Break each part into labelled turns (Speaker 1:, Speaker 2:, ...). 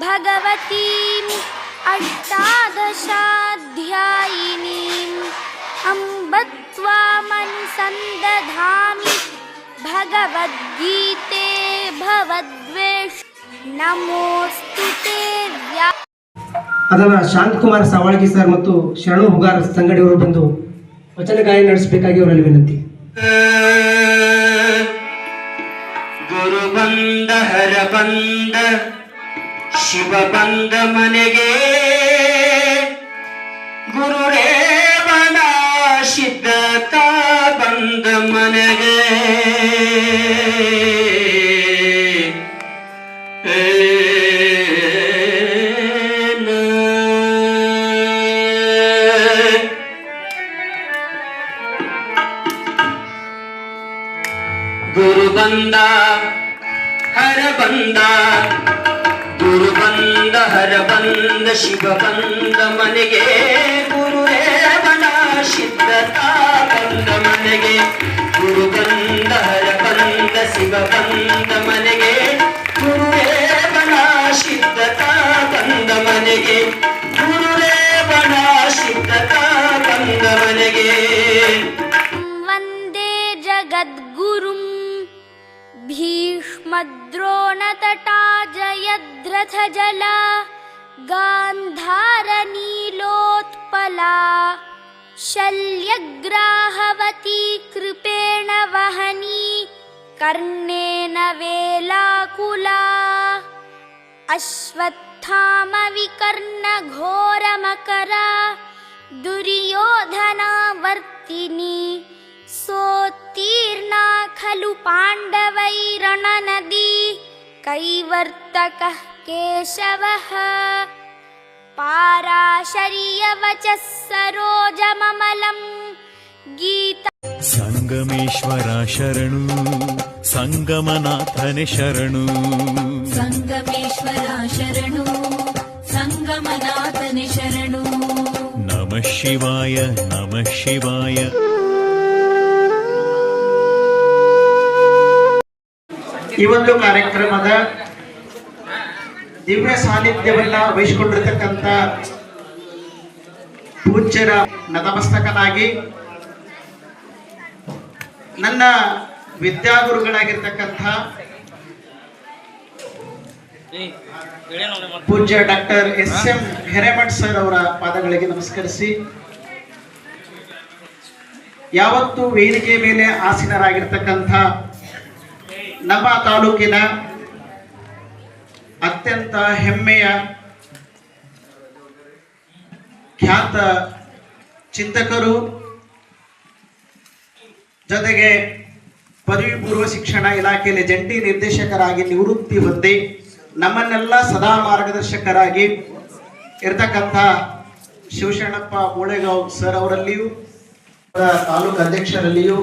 Speaker 1: भगवतीम् अष्टादशाध्यायिनीम् अम्ब त्वामनुसन्दधामि भगवद्गीते भवद्वेष नमोऽस्तु ते व्या
Speaker 2: ಅದನ್ನು ಶಾಂತಕುಮಾರ್ ಸವಾಳ್ಗಿ ಸರ್ ಮತ್ತು ಶರಣು ಹುಗಾರ್ ಸಂಗಡಿಯವರು ಬಂದು ವಚನ ಗಾಯನ ನಡೆಸಬೇಕಾಗಿ ಅವರಲ್ಲಿ ವಿನಂತಿ
Speaker 3: ಗುರು ಬಂದ ಹರ ಬಂದ ಶಿವ ಬಂದ ಮನೆಗೆ ಗುರು ರೇವಣ ಸಿದ್ಧತ ಬಂದ ಮನೆಗೆ. ಗುರು ಬಂದ ಹರ ಬಂದ. ಬಂದ ಹರ ಬಂದ ಶಿವ ಬಂದ ಮನೆಗೆ ಗುರು ರೇವಣ ಸಿದ್ಧತಾ ಬಂದ ಮನೆಗೆ ಗುರು ಬಂದ ಹರ ಬಂದ ಶಿವ ಬಂದ ಮನೆಗೆ ಗುರು ರೇವಣ ಸಿದ್ಧತಾ ಬಂದ ಮನೆಗೆ ಗುರು ರೇವಣ ಸಿದ್ಧತಾ ಬಂದ ಮನೆಗೆ
Speaker 1: वन्दे जगद्गुरुं भीष्मद्रोणतटा जयद्रथजला गान्धारनीलोत्पला शल्यग्राहवती कृपेण वहनी कर्णेन वेलाकुला अश्वत्थामविकर्णघोरमकरा दुर्योधनावर्तिनी सोत्तीर्णा खलु पाण्डवैरणनदी कैवर्तकः केशवः पाराशर्यवचः सरोजममलम् गीता
Speaker 4: सङ्गमेश्वर शरणु सङ्गमनाथने शरणु
Speaker 5: सङ्गमेश्वरा शरणु सङ्गमनाथने शरणु
Speaker 4: नमः शिवाय नमः शिवाय
Speaker 6: ಈ ಒಂದು ಕಾರ್ಯಕ್ರಮದ ದಿವ್ಯ ಸಾನ್ನಿಧ್ಯವನ್ನ ವಹಿಸಿಕೊಂಡಿರ್ತಕ್ಕಂಥ ಪೂಜ್ಯರ ನತಮಸ್ತಕನಾಗಿ ನನ್ನ ವಿದ್ಯಾಗುರುಗಳಾಗಿರ್ತಕ್ಕಂಥ ಪೂಜ್ಯ doctor S M Hiremath sir ಅವರ ಪಾದಗಳಿಗೆ ನಮಸ್ಕರಿಸಿ. ಯಾವತ್ತು ವೇದಿಕೆ ಮೇಲೆ ಆಸೀನರಾಗಿರ್ತಕ್ಕಂಥ ನಮ್ಮ ತಾಲೂಕಿನ ಅತ್ಯಂತ ಹೆಮ್ಮೆಯ ಖ್ಯಾತ ಚಿಂತಕರು, ಜೊತೆಗೆ ಪದವಿ ಪೂರ್ವ ಶಿಕ್ಷಣ ಇಲಾಖೆಯಲ್ಲಿ ಜಂಟಿ ನಿರ್ದೇಶಕರಾಗಿ ನಿವೃತ್ತಿ ಹೊಂದಿ ನಮ್ಮನ್ನೆಲ್ಲ ಸದಾ ಮಾರ್ಗದರ್ಶಕರಾಗಿ ಇರ್ತಕ್ಕಂಥ ಶಿವಶರಣಪ್ಪ ಮೂಳೆಗಾಂವ್ ಸರ್ ಅವರಲ್ಲಿಯೂ, ಅವರ ತಾಲೂಕು ಅಧ್ಯಕ್ಷರಲ್ಲಿಯೂ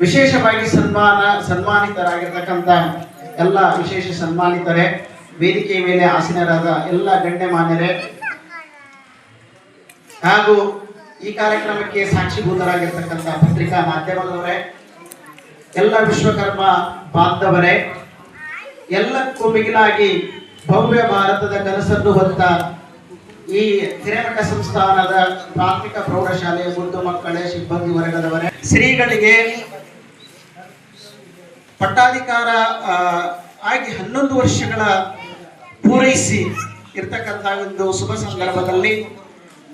Speaker 6: ವಿಶೇಷವಾಗಿ ಸನ್ಮಾನ, ಸನ್ಮಾನಿತರಾಗಿರ್ತಕ್ಕಂಥ ಎಲ್ಲ ವಿಶೇಷ ಸನ್ಮಾನಿತರೇ, ವೇದಿಕೆಯ ಮೇಲೆ ಆಸೀನರಾದ ಎಲ್ಲ ಗಣ್ಯಮಾನ್ಯರೇ ಹಾಗೂ ಈ ಕಾರ್ಯಕ್ರಮಕ್ಕೆ ಸಾಕ್ಷಿಭೂತರಾಗಿರ್ತಕ್ಕಂಥ ಪತ್ರಿಕಾ ಮಾಧ್ಯಮದವರೇ, ಎಲ್ಲ ವಿಶ್ವಕರ್ಮ ಬಾಂಧವರೇ, ಎಲ್ಲಕ್ಕೂ ಮಿಗಿಲಾಗಿ ಭವ್ಯ ಭಾರತದ ಕನಸನ್ನು ಹೊತ್ತ ಈ ಹಿರೇಮಠ ಸಂಸ್ಥಾನದ ಪ್ರಾಥಮಿಕ ಪ್ರೌಢಶಾಲೆಯ ಮುದ್ದು ಮಕ್ಕಳೇ, ಸಿಬ್ಬಂದಿ ವರ್ಗದವರೇ, ಶ್ರೀಗಳಿಗೆ ಪಟ್ಟಾಧಿಕಾರ ಆಗಿ ಹನ್ನೊಂದು ವರ್ಷಗಳ ಪೂರೈಸಿ ಇರ್ತಕ್ಕಂಥ ಒಂದು ಶುಭ ಸಂದರ್ಭದಲ್ಲಿ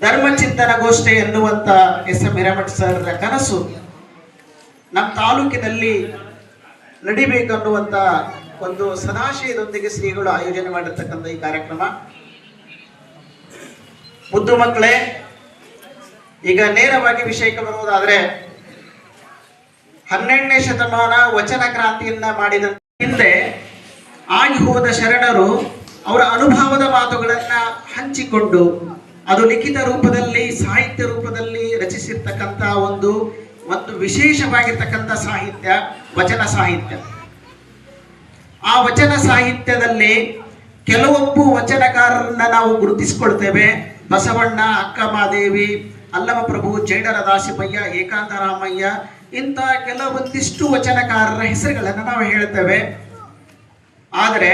Speaker 6: ಧರ್ಮಚಿಂತನ ಗೋಷ್ಠಿ ಎನ್ನುವಂತ ಎಸ್ ಎಂ ಹಿರೇಮಠ ಸರ್ ಕನಸು ನಮ್ಮ ತಾಲೂಕಿನಲ್ಲಿ ನಡಿಬೇಕನ್ನುವಂತ ಒಂದು ಸದಾಶಯದೊಂದಿಗೆ ಶ್ರೀಗಳು ಆಯೋಜನೆ ಮಾಡಿರ್ತಕ್ಕಂಥ ಈ ಕಾರ್ಯಕ್ರಮ. ಮುದ್ದು ಮಕ್ಕಳೇ, ಈಗ ನೇರವಾಗಿ ವಿಷಯಕ್ಕೆ ಬರುವುದಾದ್ರೆ ಹನ್ನೆರಡನೇ ಶತಮಾನ ವಚನ ಕ್ರಾಂತಿಯನ್ನ ಮಾಡಿದ ಹಿಂದೆ ಆಗಿ ಹೋದ ಶರಣರು ಅವರ ಅನುಭವದ ಮಾತುಗಳನ್ನ ಹಂಚಿಕೊಂಡು ಅದು ಲಿಖಿತ ರೂಪದಲ್ಲಿ, ಸಾಹಿತ್ಯ ರೂಪದಲ್ಲಿ ರಚಿಸಿರ್ತಕ್ಕಂಥ ಒಂದು ಮತ್ತು ವಿಶೇಷವಾಗಿರ್ತಕ್ಕಂಥ ಸಾಹಿತ್ಯ, ವಚನ ಸಾಹಿತ್ಯ. ಆ ವಚನ ಸಾಹಿತ್ಯದಲ್ಲಿ ಕೆಲವೊಬ್ಬು ವಚನಕಾರರನ್ನ ನಾವು ಗುರುತಿಸಿಕೊಳ್ತೇವೆ. ಬಸವಣ್ಣ, ಅಕ್ಕಮಾದೇವಿ, ಅಲ್ಲಮಪ್ರಭು ಪ್ರಭು ಜೈಡರ ದಾಸಿಮಯ್ಯ ಏಕಾಂತರಾಮಯ್ಯ ಇಂಥ ಕೆಲವೊಂದಿಷ್ಟು ವಚನಕಾರರ ಹೆಸರುಗಳನ್ನು ನಾವು ಹೇಳ್ತೇವೆ ಆದರೆ,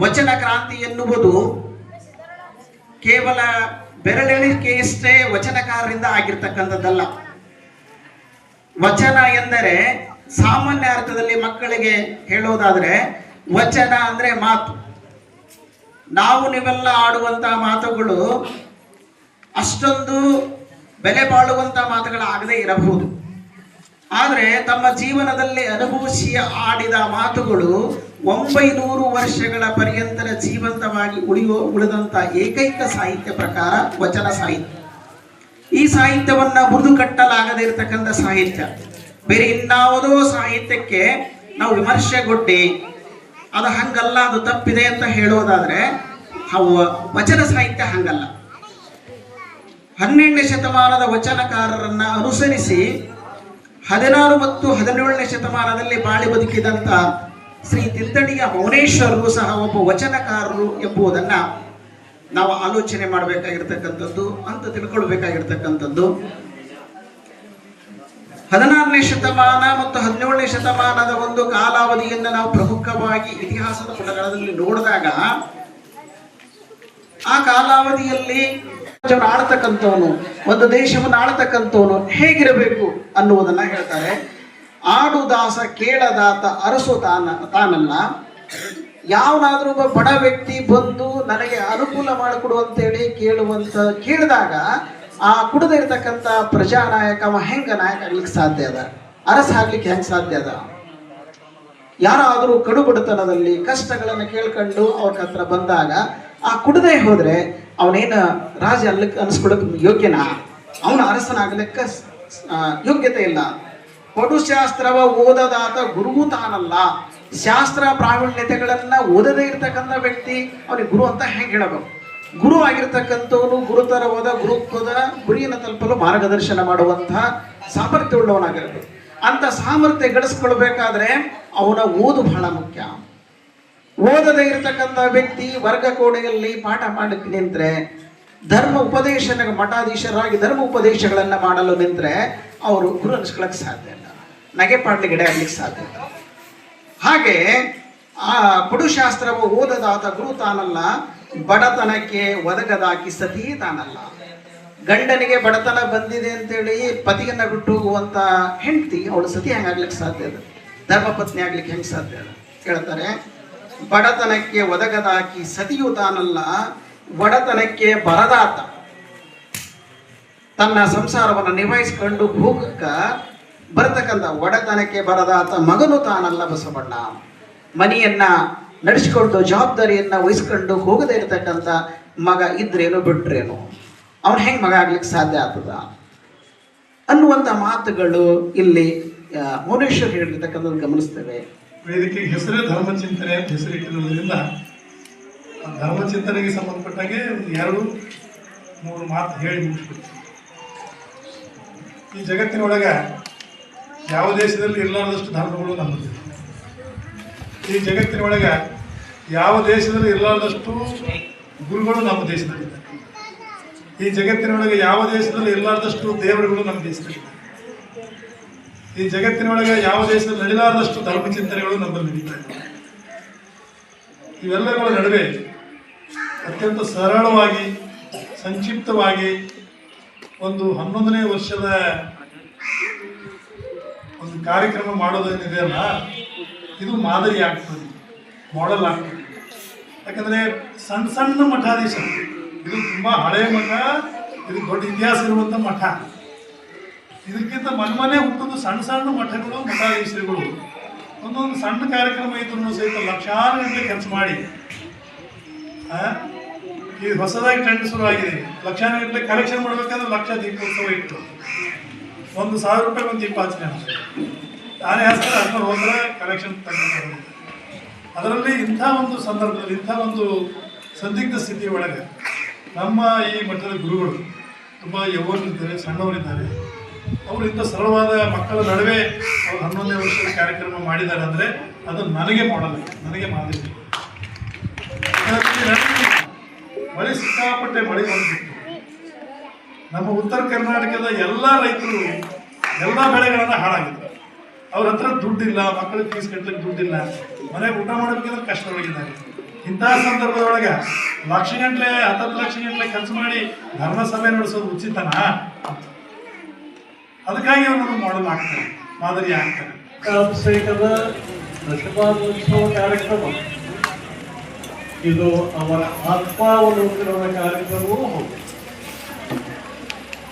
Speaker 6: ವಚನ ಕ್ರಾಂತಿ ಎನ್ನುವುದು ಕೇವಲ ಬೆರಳೆಣಿಕೆಯಷ್ಟೇ ವಚನಕಾರರಿಂದ ಆಗಿರ್ತಕ್ಕಂಥದ್ದಲ್ಲ. ವಚನ ಎಂದರೆ ಸಾಮಾನ್ಯ ಅರ್ಥದಲ್ಲಿ ಮಕ್ಕಳಿಗೆ ಹೇಳೋದಾದ್ರೆ ವಚನ ಅಂದ್ರೆ ಮಾತು. ನಾವು ನೀವೆಲ್ಲ ಆಡುವಂತಹ ಮಾತುಗಳು ಅಷ್ಟೊಂದು ಬೆಲೆ ಬಾಳುವಂತ ಮಾತುಗಳಾಗದೇ ಇರಬಹುದು. ಆದರೆ ತಮ್ಮ ಜೀವನದಲ್ಲಿ ಅನುಭವಿಸಿ ಆಡಿದ ಮಾತುಗಳು ಒಂಬೈನೂರು ವರ್ಷಗಳ ಪರ್ಯಂತರ ಜೀವಂತವಾಗಿ ಉಳಿಯುವ ಉಳಿದಂತ ಏಕೈಕ ಸಾಹಿತ್ಯ ಪ್ರಕಾರ ವಚನ ಸಾಹಿತ್ಯ. ಈ ಸಾಹಿತ್ಯವನ್ನ ಮುರಿದು ಕಟ್ಟಲಾಗದೇ ಇರತಕ್ಕಂಥ ಸಾಹಿತ್ಯ. ಬೇರೆ ಇನ್ನಾವುದೋ ಸಾಹಿತ್ಯಕ್ಕೆ ನಾವು ವಿಮರ್ಶೆಗೊಡ್ಡಿ ಅದು ಹಂಗಲ್ಲ, ಅದು ತಪ್ಪಿದೆ ಅಂತ ಹೇಳೋದಾದ್ರೆ ವಚನ ಸಾಹಿತ್ಯ ಹಂಗಲ್ಲ. ಹನ್ನೆರಡನೇ ಶತಮಾನದ ವಚನಕಾರರನ್ನ ಅನುಸರಿಸಿ ಹದಿನಾರು ಮತ್ತು ಹದಿನೇಳನೇ ಶತಮಾನದಲ್ಲಿ ಬಾಳಿ ಬದುಕಿದಂತ ಶ್ರೀ ತಿದ್ದಣಿಯ ಮೌನೇಶ್ವರರು ಸಹ ಒಬ್ಬ ವಚನಕಾರರು ಎಂಬುದನ್ನ ನಾವು ಆಲೋಚನೆ ಮಾಡಬೇಕಾಗಿರ್ತಕ್ಕಂಥದ್ದು, ಅಂತ ತಿಳ್ಕೊಳ್ಬೇಕಾಗಿರ್ತಕ್ಕಂಥದ್ದು. ಹದಿನಾರನೇ ಶತಮಾನ ಮತ್ತು ಹದಿನೇಳನೇ ಶತಮಾನದ ಒಂದು ಕಾಲಾವಧಿಯನ್ನು ನಾವು ಪ್ರಮುಖವಾಗಿ ಇತಿಹಾಸದ ಪುಟಗಳಲ್ಲಿ ನೋಡಿದಾಗ, ಆ ಕಾಲಾವಧಿಯಲ್ಲಿ ಆಳ್ತಕ್ಕಂಥವನು ಒಂದು ದೇಶವನ್ನು ಆಳ್ತಕ್ಕಂಥವನು ಹೇಗಿರಬೇಕು ಅನ್ನುವುದನ್ನ ಹೇಳ್ತಾರೆ. ಆಡುದಾಸ, ಕೇಳದಾತ, ಅರಸು ತಾನ, ತಾನಲ್ಲ. ಯಾವನಾದ್ರೂ ಒಬ್ಬ ಬಡ ವ್ಯಕ್ತಿ ಬಂದು ನನಗೆ ಅನುಕೂಲ ಮಾಡಿಕೊಡುವಂತೇಳಿ ಕೇಳುವಂತ, ಕೇಳಿದಾಗ ಆ ಕುಡದ ಪ್ರಜಾ ಪ್ರಜಾನಾಯಕ, ಅವ ಹೆಂಗ ನಾಯಕ ಆಗ್ಲಿಕ್ಕೆ ಸಾಧ್ಯ ಅದ? ಅರಸ ಆಗ್ಲಿಕ್ಕೆ ಹೆಂಗ್ ಸಾಧ್ಯ ಅದ? ಯಾರಾದರೂ ಕಡುಬಡತನದಲ್ಲಿ ಕಷ್ಟಗಳನ್ನು ಕೇಳ್ಕೊಂಡು ಅವ್ರ ಹತ್ರ ಬಂದಾಗ ಆ ಕುಡದೆ ಹೋದ್ರೆ ಅವನೇನ ರಾಜ ಅಲ್ಲಕ್ಕೆ ಅನಿಸ್ಕೊಳಕ್ ಯೋಗ್ಯನಾ? ಅವನ ಅರಸನಾಗಲಿಕ್ಕ ಯೋಗ್ಯತೆ ಇಲ್ಲ. ಪಟುಶಾಸ್ತ್ರವ ಓದದಾತ ಗುರುವು ತಾನಲ್ಲ. ಶಾಸ್ತ್ರ ಪ್ರಾವೀಣ್ಯತೆಗಳನ್ನ ಓದದೇ ಇರ್ತಕ್ಕಂಥ ವ್ಯಕ್ತಿ ಅವನಿಗೆ ಗುರು ಅಂತ ಹೆಂಗೆ ಹೇಳಬೇಕು? ಗುರು ಆಗಿರ್ತಕ್ಕಂಥವನು ಗುರುತರವಾದ ಗುರುತ್ವದ ಗುರಿಯನ್ನು ತಲುಪಲು ಮಾರ್ಗದರ್ಶನ ಮಾಡುವಂತಹ ಸಾಮರ್ಥ್ಯ ಉಳ್ಳವನಾಗಿರಬೇಕು ಅಂತ ಸಾಮರ್ಥ್ಯ ಗಳಿಸ್ಕೊಳ್ಬೇಕಾದ್ರೆ ಅವನ ಓದು ಬಹಳ ಮುಖ್ಯ. ಓದದೇ ಇರತಕ್ಕಂಥ ವ್ಯಕ್ತಿ ವರ್ಗ ಕೋಣೆಯಲ್ಲಿ ಪಾಠ ಮಾಡಕ್ಕೆ ನಿಂತರೆ, ಧರ್ಮ ಉಪದೇಶನ ಮಠಾಧೀಶರಾಗಿ ಧರ್ಮ ಉಪದೇಶಗಳನ್ನ ಮಾಡಲು ನಿಂತರೆ, ಅವರು ಗುರು ಅನಿಸ್ಕೊಳಕ್ ಸಾಧ್ಯ ಇಲ್ಲ. ನಗೆ ಪಾಡ್ಲಿಗಡೆ ಆಗ್ಲಿಕ್ಕೆ ಸಾಧ್ಯ ಇಲ್ಲ. ಹಾಗೆ ಆ ಪುಡುಶಾಸ್ತ್ರವು ಓದದಾತ ಗುರು ತಾನಲ್ಲ, ಬಡತನಕ್ಕೆ ಒದಗದಾಕಿ ಸತಿ ತಾನಲ್ಲ. ಗಂಡನಿಗೆ ಬಡತನ ಬಂದಿದೆ ಅಂತೇಳಿ ಪತಿಯನ್ನ ಬಿಟ್ಟು ಹೋಗುವಂತ ಹೆಂಡತಿ, ಅವಳು ಸತಿ ಹೆಂಗಾಗ್ಲಿಕ್ಕೆ ಸಾಧ್ಯ ಇದೆ ಧರ್ಮಪತ್ನಿ ಆಗ್ಲಿಕ್ಕೆ ಹೆಂಗೆ ಸಾಧ್ಯ ಇದೆ ಹೇಳ್ತಾರೆ ಬಡತನಕ್ಕೆ ಒದಗದಾಕಿ ಸತಿಯು ತಾನಲ್ಲ ಬಡತನಕ್ಕೆ ಬರದಾತ. ತನ್ನ ಸಂಸಾರವನ್ನು ನಿಭಾಯಿಸಿಕೊಂಡು ಹೋಗಕ್ಕ ಬರತಕ್ಕಂಥ ಒಡತನಕ್ಕೆ ಬರದಾತ ಮಗನು ತಾನಲ್ಲ ಬಸವಣ್ಣ. ಮನೆಯನ್ನ ನಡೆಸಿಕೊಂಡು, ಜವಾಬ್ದಾರಿಯನ್ನ ವಹಿಸ್ಕೊಂಡು ಹೋಗದೇ ಇರತಕ್ಕಂಥ ಮಗ ಇದ್ರೇನು ಬಿಟ್ರೇನು? ಅವನು ಹೆಂಗ್ ಮಗ ಆಗ್ಲಿಕ್ಕೆ ಸಾಧ್ಯ ಆಗ್ತದ? ಅನ್ನುವಂಥ ಮಾತುಗಳು ಇಲ್ಲಿ ಮೌನೇಶ್ವರ್ ಹೇಳಿರ್ತಕ್ಕಂಥದ್ದು ಗಮನಿಸ್ತೇವೆ.
Speaker 7: ವೇದಿಕೆಗೆ ಹೆಸರೇ ಧರ್ಮಚಿಂತನೆ ಅಂತ ಹೆಸರಿಟ್ಟಿರೋದ್ರಿಂದ ಧರ್ಮ ಧರ್ಮಚಿಂತನೆಗೆ ಸಂಬಂಧಪಟ್ಟಾಗೆ ಎರಡು, ಮೂರು ಮಾತು ಹೇಳಿ ಮುಗಿಸ್ಬಿಡ್ತೀವಿ ಈ ಜಗತ್ತಿನೊಳಗೆ ಯಾವ ದೇಶದಲ್ಲಿ ಇರಲಾರದಷ್ಟು ಧರ್ಮಗಳು ನಮ್ಮದಿದೆ ಈ ಜಗತ್ತಿನೊಳಗೆ ಯಾವ ದೇಶದಲ್ಲಿ ಇರಲಾರದಷ್ಟು ಗುರುಗಳು ನಮ್ಮ ದೇಶದಲ್ಲಿದ್ದಾರೆ. ಈ ಜಗತ್ತಿನೊಳಗೆ ಯಾವ ದೇಶದಲ್ಲಿ ಇರಲಾರದಷ್ಟು ದೇವರುಗಳು ನಮ್ಮ ದೇಶದಲ್ಲಿದ್ದಾರೆ. ಈ ಜಗತ್ತಿನೊಳಗೆ ಯಾವ ದೇಶದಲ್ಲಿ ನಡಿಲಾರದಷ್ಟು ಧರ್ಮ ಚಿಂತನೆಗಳು ನಮ್ಮಲ್ಲಿ ನಡೀತಾ ಇದೆ. ಇವೆಲ್ಲಗಳ ನಡುವೆ ಅತ್ಯಂತ ಸರಳವಾಗಿ, ಸಂಕ್ಷಿಪ್ತವಾಗಿ ಒಂದು ಹನ್ನೊಂದನೇ ವರ್ಷದ ಒಂದು ಕಾರ್ಯಕ್ರಮ ಮಾಡೋದೇನಿದೆಯಲ್ಲ ಇದು ಮಾದರಿ ಆಗ್ತದೆ ಮಾಡೆಲ್ ಆಗ್ತದೆ. ಯಾಕಂದ್ರೆ ಸಣ್ಣ ಸಣ್ಣ ಮಠಾಧೀಶ ಇದು ತುಂಬಾ ಹಳೆಯ ಮಠ, ಇದು ದೊಡ್ಡ ಇತಿಹಾಸ ಇರುವಂತ ಮಠ. ಇದಕ್ಕಿಂತ ಮನ್ಮನೆ ಹುಟ್ಟುದು ಸಣ್ಣ ಸಣ್ಣ ಮಠಗಳು, ಮಠಾಧೀಶರುಗಳು. ಒಂದೊಂದು ಸಣ್ಣ ಕಾರ್ಯಕ್ರಮ ಇದ್ರು ಸಹಿತ ಲಕ್ಷಾರು ಗಂಟೆ ಕೆಲಸ ಮಾಡಿ ಈ ಹೊಸದಾಗಿ ಟ್ರೆಂಡ್ ಶುರು ಆಗಿದೆ. ಲಕ್ಷಾನು ಗಂಟೆ ಕಲೆಕ್ಷನ್ ಮಾಡ್ಬೇಕಂದ್ರೆ ಲಕ್ಷ ದೀಪೋತ್ಸವ ಇಟ್ಟು ಒಂದು ಸಾವಿರ ರೂಪಾಯಿ ಒಂದು ದೀಪ ಹಚ್ಕೊಂಡು ನಾನೇ ಹಚ್ತಾರೆ ಹಚ್ಕೊಂಡು ಹೋದ್ರೆ ಕಲೆಕ್ಷನ್ ತಗೊಂಡು ಅದರಲ್ಲಿ ಇಂಥ ಒಂದು ಸಂದರ್ಭದಲ್ಲಿ, ಇಂಥ ಒಂದು ಸಂದಿಗ್ಧ ಸ್ಥಿತಿಯ ಒಳಗೆ ನಮ್ಮ ಈ ಮಠದ ಗುರುಗಳು ತುಂಬ ಯೌವನರಿದ್ದಾರೆ, ಸಣ್ಣವರಿದ್ದಾರೆ. ಅವರು ಇಂಥ ಸರಳವಾದ ಮಕ್ಕಳ ನಡುವೆ ಅವರು ಹನ್ನೊಂದನೇ ವರ್ಷದ ಕಾರ್ಯಕ್ರಮ ಮಾಡಿದ್ದಾರೆ ಅಂದರೆ ಅದು ನನಗೆ ಮಾಡಲ್ಲ ನನಗೆ ಮಾದರಿ ಮಳೆ ಸಿಕ್ಕಾಪಟ್ಟೆ ಮಳೆ ಬಂದ್ಬಿಟ್ಟು ನಮ್ಮ ಉತ್ತರ ಕರ್ನಾಟಕದ ಎಲ್ಲ ರೈತರು ಎಲ್ಲ ಬೆಳೆಗಳನ್ನು ಹಾಳಾಗಿದ್ದಾರೆ. ಅವ್ರ ಹತ್ರ ದುಡ್ಡಿಲ್ಲ ಮಕ್ಕಳಿಗೆ ಫೀಸ್ ಕಟ್ಟಲಿಕ್ಕೆ ದುಡ್ಡಿಲ್ಲ, ಮನೆಗೆ ಊಟ ಮಾಡೋದಕ್ಕಿಂತ ಕಷ್ಟವಾಗಿದ್ದಾರೆ ಇಂತಹ ಸಂದರ್ಭದೊಳಗೆ ಲಕ್ಷ ಗಂಟ್ಲೆ ಹತ್ತತ್ತು ಲಕ್ಷ ಗಂಟ್ಲೆ ಖರ್ಚು ಮಾಡಿ ಧರ್ಮ ಸಭೆ ನಡೆಸೋದು ಉಚಿತನಾ? ಅದಕ್ಕಾಗಿ ಅವರು ಮಾಡಲ್ ಆಗ್ತಾರೆ ಮಾದರಿ ಆಗ್ತಾರೆ
Speaker 8: ಅಭಿಷೇಕದ ದಶಮಾನೋತ್ಸವ ಕಾರ್ಯಕ್ರಮ. ಇದು ಅವರ ಆತ್ಮಾವಲೋಕನದ ಕಾರ್ಯಕ್ರಮವೂ ಹೌದು.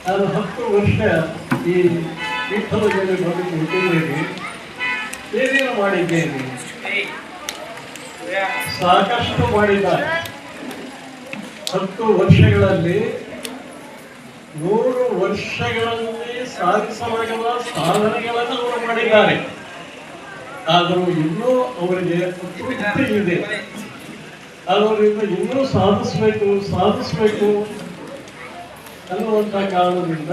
Speaker 8: ನಾನು ಹತ್ತು ವರ್ಷ ಈ ಪೀಠದ ಮೇಲೆ ಬಂದು ಕೊಟ್ಟಿದ್ದೇನೆ ಏನೇನು ಮಾಡಿದ್ದೇನೆ? ಸಾಕಷ್ಟು ಮಾಡಿದ್ದಾರೆ. ಹತ್ತು ವರ್ಷಗಳಲ್ಲಿ ನೂರು ವರ್ಷಗಳಲ್ಲಿ ಸಾಧಿಸಬೇಕಾದ ಸಾಧನೆಗಳನ್ನು ಅವರು ಮಾಡಿದ್ದಾರೆ. ಆದರೂ ಇನ್ನೂ ಅವರಿಗೆ ತೃಪ್ತಿ ಇದೆ. ಅವರಿಂದ ಇನ್ನೂ ಸಾಧಿಸಬೇಕು ಸಾಧಿಸಬೇಕು ಅನ್ನುವಂಥ ಕಾರಣದಿಂದ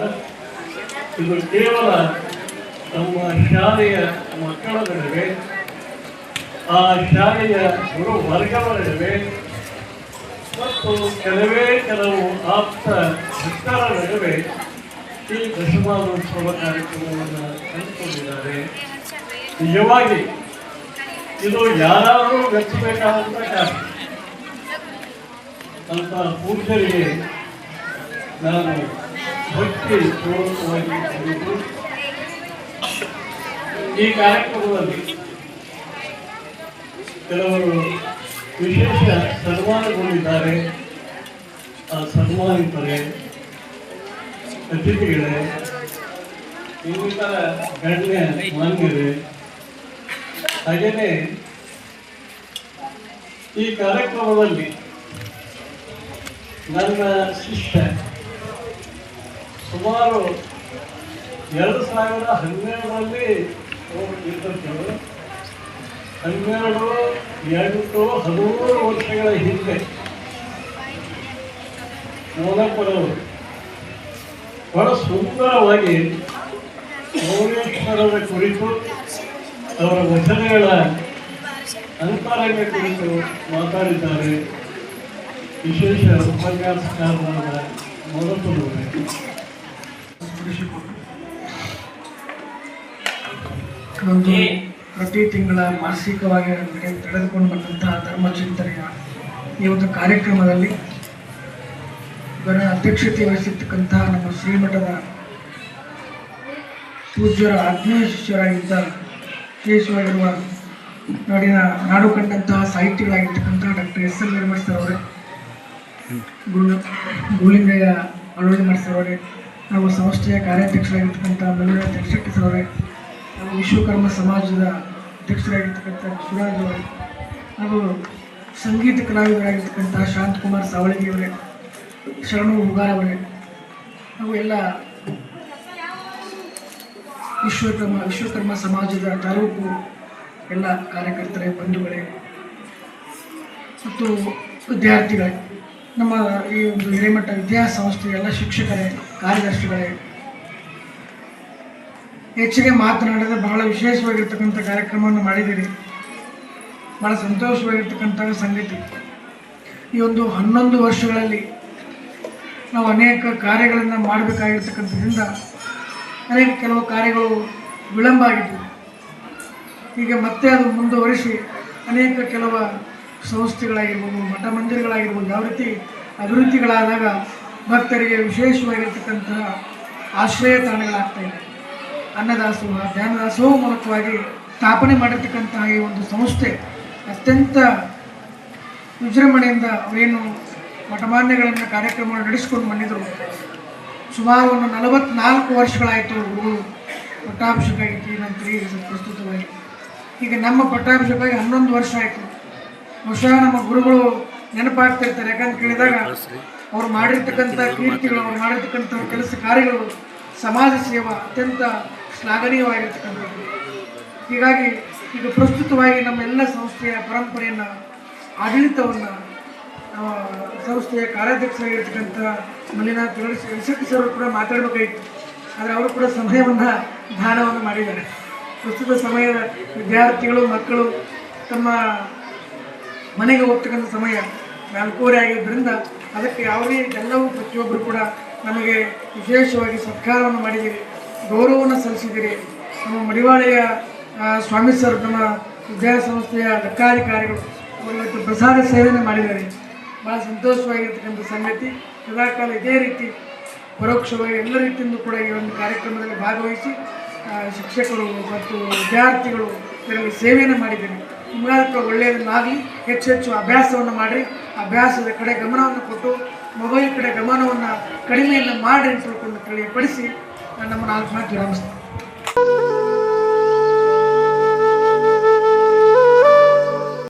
Speaker 8: ಇದು ಕೇವಲ ನಮ್ಮ ಶಾಲೆಯ ಮಕ್ಕಳ ನಡುವೆ, ಆ ಶಾಲೆಯ ಗುರು ವರ್ಗದ ನಡುವೆ ಮತ್ತು ಕೆಲವೇ ಕೆಲವು ಆಪ್ತ ಭಕ್ತರ ನಡುವೆ ಈ ದಶಮಾನೋತ್ಸವ ಕಾರ್ಯಕ್ರಮವನ್ನು ಹಮ್ಮಿಕೊಂಡಿದ್ದಾರೆ. ನಿಜವಾಗಿ ಇದು ಯಾರಾದರೂ ಮೆಚ್ಚಬೇಕಾದಂಥ ಕಾರ್ಯ. ಅಂತ ಪೂಜ್ಯರಿಗೆ ನಾನು ಭಕ್ತಿ ಪೂರ್ವಕವಾಗಿ ಈ ಕಾರ್ಯಕ್ರಮದಲ್ಲಿ ಕೆಲವರು ವಿಶೇಷ ಸನ್ಮಾನಗೊಂಡಿದ್ದಾರೆ. ಆ ಸನ್ಮಾನಿತರೆ, ಅತಿಥಿಗಳೇ, ಇನ್ನಿತರ ಗಣ್ಯ ಮಾನ್ಯರೇ, ಹಾಗೆಯೇ ಈ ಕಾರ್ಯಕ್ರಮದಲ್ಲಿ ನನ್ನ ಶಿಷ್ಯ ಸುಮಾರು ಎರಡು ಸಾವಿರದ ಹನ್ನೆರಡರಲ್ಲಿ ಹನ್ನೆರಡು ಎಂಟು ಹದಿಮೂರು ವರ್ಷಗಳ ಹಿಂದೆ ಮೂಲಪ್ಪನವರು ಬಹಳ ಸುಂದರವಾಗಿ ಮೌನೇಶ್ವರರ ಕುರಿತು ಅವರ ವಚನಗಳ ಅಂತರಂಗ ಕುರಿತು ಮಾತಾಡಿದ್ದಾರೆ. ವಿಶೇಷ ಉಪನ್ಯಾಸಕಾರರಾದ ಮೋನಪ್ಪನವರೇ
Speaker 9: ಒಂದು ಪ್ರತಿ ತಿಂಗಳ ಮಾನಸಿಕವಾಗಿ ನಮಗೆ ತೆಗೆದುಕೊಂಡು ಬಂದಂತಹ ಧರ್ಮಚಿಂತನೆಯ ಈ ಒಂದು ಕಾರ್ಯಕ್ರಮದಲ್ಲಿ ಇವರ ಅಧ್ಯಕ್ಷತೆ ವಹಿಸಿರ್ತಕ್ಕಂತಹ ನಮ್ಮ ಶ್ರೀಮಠದ ಪೂಜ್ಯರ, ಆತ್ಮೀಯ ಶಿಷ್ಯರಾಗಿದ್ದ ವಿಶೇಷವಾಗಿರುವ ನಾಡಿನ ನಾಡು ಕಂಡಂತಹ ಸಾಹಿತಿಗಳಾಗಿರ್ತಕ್ಕಂತಹ doctor S L Nirmal sir ಅವರೇ, ಗುರು ಗೋಲಿಂಗಯ್ಯ ಅಳವಡಿ ಸರ್ ಅವರೇ ಹಾಗೂ ಸಂಸ್ಥೆಯ ಕಾರ್ಯಾಧ್ಯಕ್ಷರಾಗಿರ್ತಕ್ಕಂಥ ಮಲ್ಲೂರ ಶೆಟ್ಟಿ ಸರ್ ಅವರೇ ಹಾಗೂ ವಿಶ್ವಕರ್ಮ ಸಮಾಜದ ಅಧ್ಯಕ್ಷರಾಗಿರ್ತಕ್ಕಂಥ ಶಿವರಾಜ್ ಅವರು ಹಾಗೂ ಸಂಗೀತ ಕಲಾವಿದರಾಗಿರ್ತಕ್ಕಂಥ ಶಾಂತಕುಮಾರ್ ಸಾವಳಗಿ ಅವರೇ ಶರಣು ಹುಗಾರ್ ಅವರೇ ಹಾಗೂ ಎಲ್ಲ ವಿಶ್ವಕರ್ಮ ವಿಶ್ವಕರ್ಮ ಸಮಾಜದ ತಾಲೂಕು ಎಲ್ಲ ಕಾರ್ಯಕರ್ತರೇ ಬಂಧುಗಳೇ ಮತ್ತು ವಿದ್ಯಾರ್ಥಿಗಳೇ, ನಮ್ಮ ಈ ಒಂದು ಹಿರೇಮಠ ವಿದ್ಯಾಸಂಸ್ಥೆಯ ಎಲ್ಲ ಶಿಕ್ಷಕರೇ, ಕಾರ್ಯದರ್ಶಿಗಳೇ ಹೆಚ್ಚಿಗೆ ಮಾತನಾಡಿದ ಬಹಳ ವಿಶೇಷವಾಗಿರ್ತಕ್ಕಂಥ ಕಾರ್ಯಕ್ರಮವನ್ನು ಮಾಡಿದ್ದೀರಿ. ಭಾಳ ಸಂತೋಷವಾಗಿರ್ತಕ್ಕಂಥ ಸಂಗತಿ. ಈ ಒಂದು ಹನ್ನೊಂದು ವರ್ಷಗಳಲ್ಲಿ ನಾವು ಅನೇಕ ಕಾರ್ಯಗಳನ್ನು ಮಾಡಬೇಕಾಗಿರ್ತಕ್ಕಂಥದ್ರಿಂದ ಅನೇಕ ಕೆಲವು ಕಾರ್ಯಗಳು ವಿಳಂಬ ಆಗಿದ್ದವು ಈಗ ಮತ್ತೆ ಅದು ಮುಂದುವರಿಸಿ ಅನೇಕ ಕೆಲವು ಸಂಸ್ಥೆಗಳಾಗಿರ್ಬೋದು ಮಠ ಮಂದಿರಗಳಾಗಿರ್ಬೋದು ಯಾವ ರೀತಿ ಅಭಿವೃದ್ಧಿಗಳಾದಾಗ ಭಕ್ತರಿಗೆ ವಿಶೇಷವಾಗಿರ್ತಕ್ಕಂತಹ ಆಶ್ರಯ ತಾಣಗಳಾಗ್ತಾ ಇದೆ ಅನ್ನದಾಸೋಹ ಧ್ಯಾನದಾಸೋಹ ಮೂಲಕವಾಗಿ ಸ್ಥಾಪನೆ ಮಾಡಿರ್ತಕ್ಕಂತಹ ಈ ಒಂದು ಸಂಸ್ಥೆ ಅತ್ಯಂತ ವಿಜೃಂಭಣೆಯಿಂದ ಅವರೇನು ಮಠಮಾನ್ಯಗಳನ್ನು ಕಾರ್ಯಕ್ರಮವನ್ನು ನಡೆಸಿಕೊಂಡು ಬಂದಿದ್ದರು ಸುಮಾರು ಒಂದು ನಲವತ್ನಾಲ್ಕು ವರ್ಷಗಳಾಯಿತು ಗುರುಗಳು ಪಟ್ಟಾಭಿಷೇಕ ಆಗಿತ್ತು ನಂತರ ಈಗ ಪ್ರಸ್ತುತವಾಗಿ. ಈಗ ನಮ್ಮ ಪಟ್ಟಾಭಿಷೇಕವಾಗಿ ಹನ್ನೊಂದು ವರ್ಷ ಆಯಿತು. ಬಹುಶಃ ನಮ್ಮ ಗುರುಗಳು ನೆನಪಾಗ್ತಿರ್ತಾರೆ ಯಾಕಂತ ಕೇಳಿದಾಗ ಅವ್ರು ಮಾಡಿರ್ತಕ್ಕಂಥ ಕೀರ್ತಿಗಳು ಅವ್ರು ಮಾಡಿರ್ತಕ್ಕಂಥ ಕೆಲಸ ಕಾರ್ಯಗಳು ಸಮಾಜ ಸೇವಾ ಅತ್ಯಂತ ಶ್ಲಾಘನೀಯವಾಗಿರ್ತಕ್ಕಂಥದ್ದು. ಹೀಗಾಗಿ ಇದು ಪ್ರಸ್ತುತವಾಗಿ ನಮ್ಮೆಲ್ಲ ಸಂಸ್ಥೆಯ ಪರಂಪರೆಯನ್ನು, ಆಡಳಿತವನ್ನು ಸಂಸ್ಥೆಯ ಕಾರ್ಯಾಧ್ಯಕ್ಷರಾಗಿರ್ತಕ್ಕಂಥ ಮಲ್ಲಿನಾಥ್ ಶೆಟ್ಟಿ ಸರ್ ಕೂಡ ಮಾತಾಡಬೇಕಾಯಿತು ಆದರೆ ಅವರು ಕೂಡ ಸಮಯವನ್ನು, ದಾನವನ್ನು ಮಾಡಿದ್ದಾರೆ. ಪ್ರಸ್ತುತ ಸಮಯದ ವಿದ್ಯಾರ್ಥಿಗಳು, ಮಕ್ಕಳು ತಮ್ಮ ಮನೆಗೆ ಹೋಗ್ತಕ್ಕಂಥ ಸಮಯ ನಾಲ್ಕೂವರೆ ಆಗಿದ್ದರಿಂದ ಅದಕ್ಕೆ ಯಾವುದೇ ಎಲ್ಲವೂ ಪ್ರತಿಯೊಬ್ಬರು ಕೂಡ ನಮಗೆ ವಿಶೇಷವಾಗಿ ಸತ್ಕಾರವನ್ನು ಮಾಡಿದ್ದೀರಿ. ಗೌರವವನ್ನು ಸಲ್ಲಿಸಿದ್ದೀರಿ. ನಮ್ಮ ಮಡಿವಾಳೆಯ ಸ್ವಾಮಿ ಸರ್, ನಮ್ಮ ವಿದ್ಯಾಸಂಸ್ಥೆಯ ಲೆಕ್ಕಾಧಿಕಾರಿಗಳು ಇವತ್ತು ಪ್ರಸಾದ ಸೇವೆಯನ್ನು ಮಾಡಿದ್ದಾರೆ. ಭಾಳ ಸಂತೋಷವಾಗಿರ್ತಕ್ಕಂಥ ಸಂಗತಿ. ಸದಾಕಾಲ ಇದೇ ರೀತಿ ಪರೋಕ್ಷವಾಗಿ ಎಲ್ಲ ರೀತಿಯಿಂದ ಕೂಡ ಈ ಒಂದು ಕಾರ್ಯಕ್ರಮದಲ್ಲಿ ಭಾಗವಹಿಸಿ ಶಿಕ್ಷಕರು ಮತ್ತು ವಿದ್ಯಾರ್ಥಿಗಳು ಇದರಲ್ಲಿ ಸೇವೆಯನ್ನು ಮಾಡಿದ್ದಾರೆ. ಮೂಲಕ ಒಳ್ಳೆಯದನ್ನಾಗಲಿ, ಹೆಚ್ಚು ಹೆಚ್ಚು ಅಭ್ಯಾಸವನ್ನು ಮಾಡಿರಿ. ಅಭ್ಯಾಸದ ಕಡೆ ಗಮನವನ್ನು ಕೊಟ್ಟು, ಮೊಬೈಲ್ ಕಡೆ ಗಮನವನ್ನು ಕಡಿಮೆಯನ್ನು ಮಾಡಿ ಅಂತ ತಿಳ್ಕೊಂಡು ತಿಳಿಯಪಡಿಸಿ ನಾನು ನಮ್ಮ ನಾಲ್ಕು ಮಾತು ವಿರಾಮಿಸ್ತೇನೆ